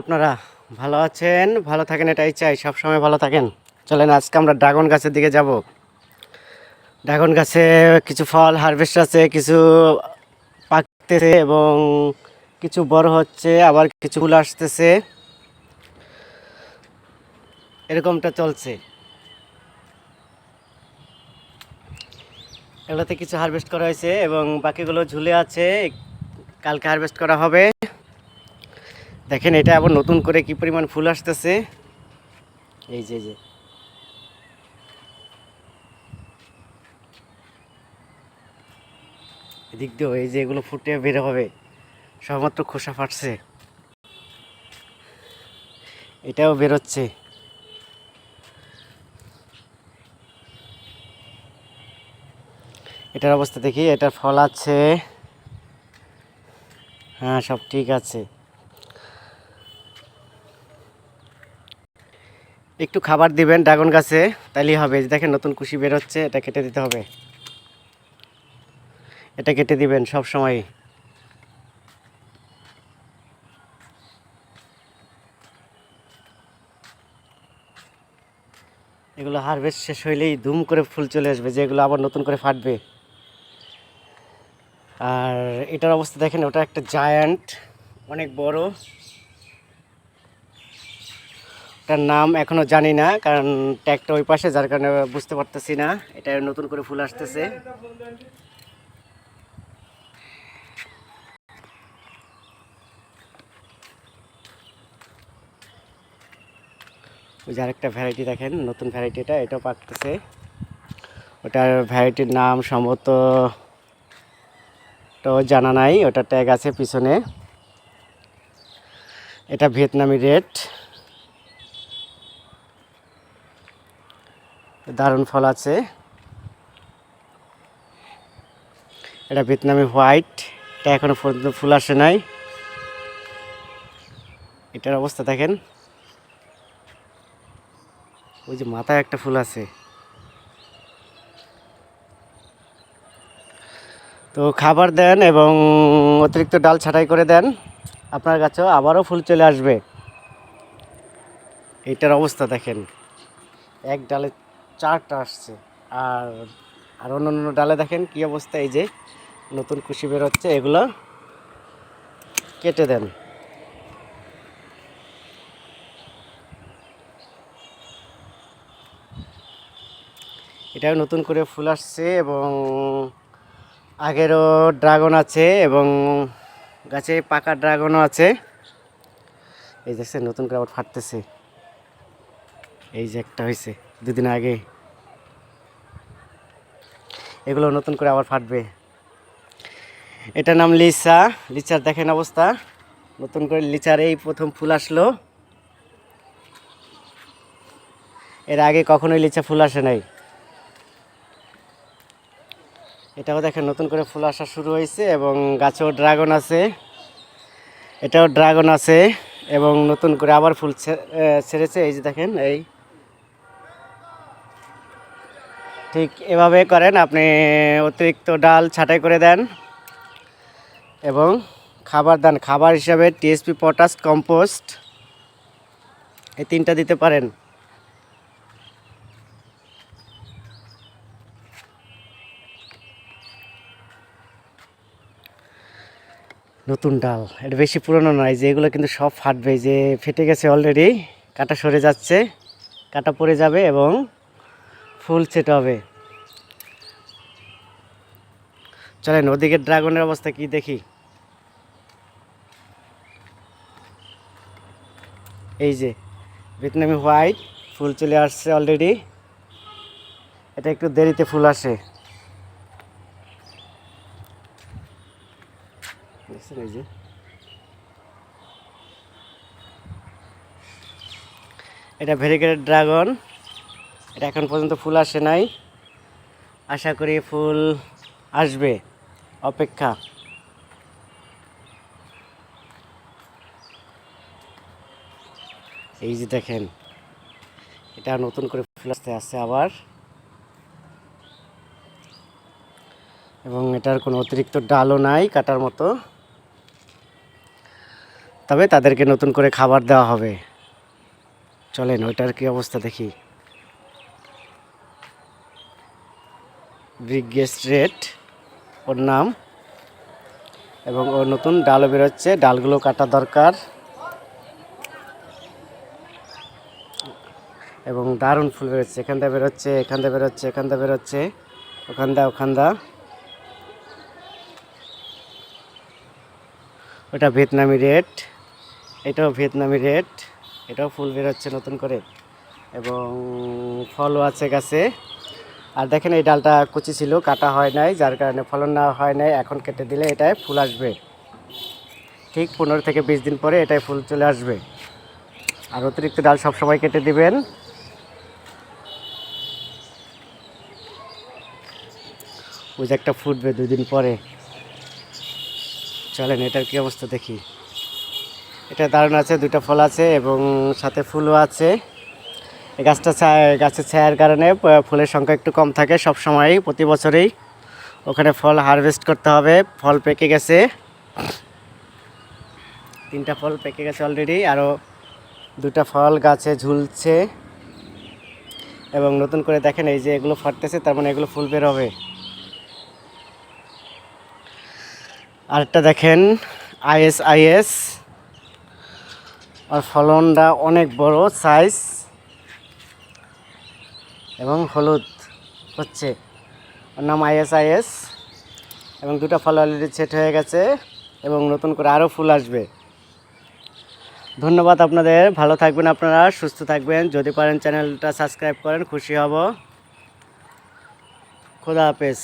আপনারা ভালো আছেন? ভালো থাকেন, এটাই চাই। সব সময় ভালো থাকেন। চলেন, আজকে আমরা ড্রাগন গাছের দিকে যাব। ড্রাগন গাছে কিছু ফল হারভেস্ট আছে, কিছু পাকতেছে এবং কিছু বড় হচ্ছে, আবার কিছু ফুল আসতেছে। এরকমটা চলছে। এগুলোতে কিছু হারভেস্ট করা হয়েছে এবং বাকিগুলো ঝুলে আছে। কালকে হারভেস্ট করা হবে। দেখেন, এটা আবার নতুন করে কি পরিমাণ ফুল আসতেছে? এই যে যে। এদিক দিয়েও এই যে এগুলো ফুটে বের হবে। সবেমাত্র খোসা ফাটছে। এটাও বেরোচ্ছে এটার অবস্থা দেখি, এটার ফল আছে। হ্যাঁ সব ঠিক আছে। একটু খাবার দিবেন ড্রাগন গাছে, তাইলেই হবে। যে দেখেন, নতুন কুশি বেরোচ্ছে এটা কেটে দিতে হবে। এটা কেটে দিবেন সব সময়। এগুলো হারভেস্ট শেষ হইলেই ধুম করে ফুল চলে আসবে যেগুলো আবার নতুন করে ফাটবে। আর এটার অবস্থা দেখেন, ওটা একটা জায়ান্ট অনেক বড়। এটার নাম এখনও জানি না, কারণ ট্যাগটা ওই পাশে, যার কারণে বুঝতে পারতেছি না। এটা নতুন করে ফুল আসতেছে। ওই যে আরেকটা ভ্যারাইটি দেখেন, নতুন ভ্যারাইটিটা এটাও পাকতেছে। ওটার ভ্যারাইটির নাম সম্ভবত তো জানা নাই ওটা ট্যাগ আছে পিছনে। এটা ভিয়েতনামি রেড দারুণ ফল আছে। এটা ভিয়েতনামি হোয়াইট। এটা এখনও পর্যন্ত ফুল আসে নাই। এটার অবস্থা দেখেন। ওই যে মাথায় একটা ফুল আছে। তো খাবার দেন এবং অতিরিক্ত ডাল ছাঁটাই করে দেন। আপনার কাছেও আবারও ফুল চলে আসবে। এটার অবস্থা দেখেন। এক ডালে চারটা আসছে। আর আর অন্য অন্য ডালে দেখেন কী অবস্থা, এই যে নতুন কুশি বেরোচ্ছে এগুলো কেটে দেন। এটাও নতুন করে ফুল আসছে এবং আগেরও ড্রাগন আছে এবং গাছে পাকা ড্রাগনও আছে। এই দেখছেন, নতুন করে আবার ফাটতেছে। এই যে একটা হয়েছে দুদিন আগে। এগুলো নতুন করে আবার ফাটবে। এটার নাম লিচা। লিচার দেখেন অবস্থা। নতুন করে লিচার এই প্রথম ফুল আসলো। এর আগে কখনোই লিচা ফুল আসে নাই। এটাও দেখেন নতুন করে ফুল আসা শুরু হয়েছে এবং গাছেও ড্রাগন আছে। এটাও ড্রাগন আছে এবং নতুন করে আবার ফুল ছেড়েছে। এই যে দেখেন, এই ঠিক এভাবে করেন, আপনি অতিরিক্ত ডাল ছাঁটাই করে দেন এবং খাবার দেন, খাবার হিসাবে টিএসপি পটাশ কম্পোস্ট এই তিনটা দিতে পারেন। নতুন ডাল, এটা বেশি পুরনো নয়, যে এগুলো কিন্তু সব ফাটবে, যে ফেটে গেছে অলরেডি কাটা সরে যাচ্ছে, কাটা পড়ে যাবে এবং ফুল সেট হবে। চলেন, ওদিকে ড্রাগনের অবস্থা কি দেখি? এই যে, ভিয়েতনামি হোয়াইট, ফুল চলে আসছে অলরেডি এটা একটু দেরিতে ফুল আসে। এই যে। এটা ভেরিগেটেড ড্রাগন। এটা এখন পর্যন্ত ফুল আসে নাই। আশা করি ফুল আসবে। অপেক্ষা। এই যে দেখেন, এটা নতুন করে ফুল আসতে আসছে আবার। এবং এটার কোনো অতিরিক্ত ডালও নাই কাটার মতো। তবে তাদেরকে নতুন করে খাবার দেওয়া হবে। চলেন, ওইটার কি অবস্থা দেখি। বিগেস্ট রেট, ওর নাম। এবং ওর নতুন ডালও বেরোচ্ছে, ডালগুলো কাটা দরকার। এবং দারুণ ফুল বেরোচ্ছে, এখান থেকে বেরোচ্ছে, এখান থেকে বেরোচ্ছে, এখান থেকে বেরোচ্ছে, ওখান দা ওখান দা ওটা ভিয়েতনামি রেড এটাও ভিয়েতনামি রেড এটাও ফুল বেরোচ্ছে নতুন করে। এবং ফলও আছে গাছে। আর দেখেন এই ডালটা কুচি ছিল, কাটা হয় নাই, যার কারণে ফলন না হয় নাই। এখন কেটে দিলে এটায় ফুল আসবে। ঠিক পনেরো থেকে বিশ দিন পরে এটায় ফুল চলে আসবে। আর অতিরিক্ত ডাল সব সময় কেটে দিবেন। ওই যে একটা ফুটবে দুদিন পরে। চলেন, এটার কি অবস্থা দেখি। এটা দারুণ আছে, দুইটা ফল আছে এবং সাথে ফুলও আছে। গাছটা গাছের ছায়ার কারণে ফুলের সংখ্যা একটু কম থাকে সব সময় প্রতি বছরেই। ওখানে ফল হারভেস্ট করতে হবে, ফল পেকে গেছে। তিনটা ফল পেকে গেছে অলরেডি আরও দুটা ফল গাছে ঝুলছে। এবং নতুন করে দেখেন, এই যে এগুলো ফাটতেছে, তার মানে এগুলো ফুল বের হবে। আরেকটা দেখেন আইএস আইএস আর ফলনটা অনেক বড় সাইজ এবং হলুদ হচ্ছে। ওর নাম আইএসআইএস আইএস এবং দুটো ফল অলরেডি সেট হয়ে গেছে এবং নতুন করে আরও ফুল আসবে। ধন্যবাদ আপনাদের। ভালো থাকবেন আপনারা, সুস্থ থাকবেন। যদি পারেন চ্যানেলটা সাবস্ক্রাইব করেন, খুশি হব। খোদা হাফেজ।